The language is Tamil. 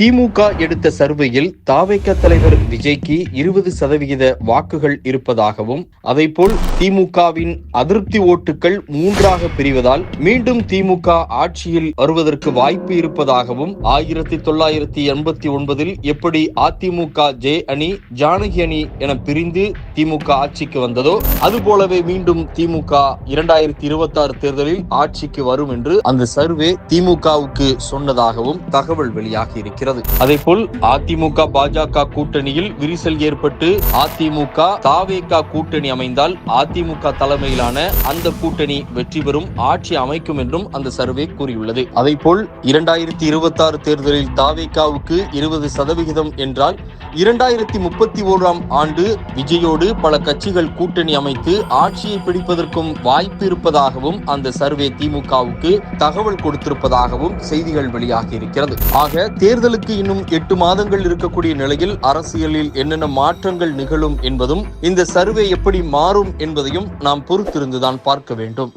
திமுக எடுத்த சர்வையில் தாவேக தலைவர் விஜய்க்கு இருபது சதவிகித வாக்குகள் இருப்பதாகவும் அதைப்போல் திமுகவின் அதிருப்தி ஓட்டுகள் மூன்றாக பிரிவதால் மீண்டும் திமுக ஆட்சியில் வருவதற்கு வாய்ப்பு இருப்பதாகவும் ஆயிரத்தி தொள்ளாயிரத்தி எண்பத்தி ஒன்பதில் எப்படி அதிமுக ஜே அணி ஜானகி அணி என பிரிந்து திமுக ஆட்சிக்கு வந்ததோ அதுபோலவே மீண்டும் திமுக இரண்டாயிரத்தி இருபத்தி ஆறு தேர்தலில் ஆட்சிக்கு வரும் என்று அந்த சர்வே திமுகவுக்கு சொன்னதாகவும் தகவல் வெளியாகி இருக்கிறது. வருகிறது. அதேபோல் அதிமுக பாஜக கூட்டணியில் விரிசல் ஏற்பட்டு அதிமுக தாவேகா கூட்டணி அமைந்தால் அதிமுக தலைமையிலான அந்த கூட்டணி வெற்றி பெறும் ஆட்சி அமைக்கும் என்றும் அந்த சர்வே கூறியுள்ளது. அதேபோல் இரண்டாயிரத்தி இருபத்தி ஆறு தேர்தலில் தாவேகாவுக்கு இருபது சதவிகிதம் என்றால் இரண்டாயிரத்தி முப்பத்தி ஓராம் ஆண்டு விஜயோடு பல கட்சிகள் கூட்டணி அமைத்து ஆட்சியை பிடிப்பதற்கும் வாய்ப்பு இருப்பதாகவும் அந்த சர்வே திமுகவுக்கு தகவல் கொடுத்திருப்பதாகவும் செய்திகள் வெளியாகி இருக்கிறது. ஆக தேர்தலுக்கு தேர்தலுக்கு இன்னும் எட்டு மாதங்கள் இருக்கக்கூடிய நிலையில் அரசியலில் என்னென்ன மாற்றங்கள் நிகழும் என்பதும் இந்த சர்வே எப்படி மாறும் என்பதையும் நாம் பொறுத்திருந்துதான் பார்க்க வேண்டும்.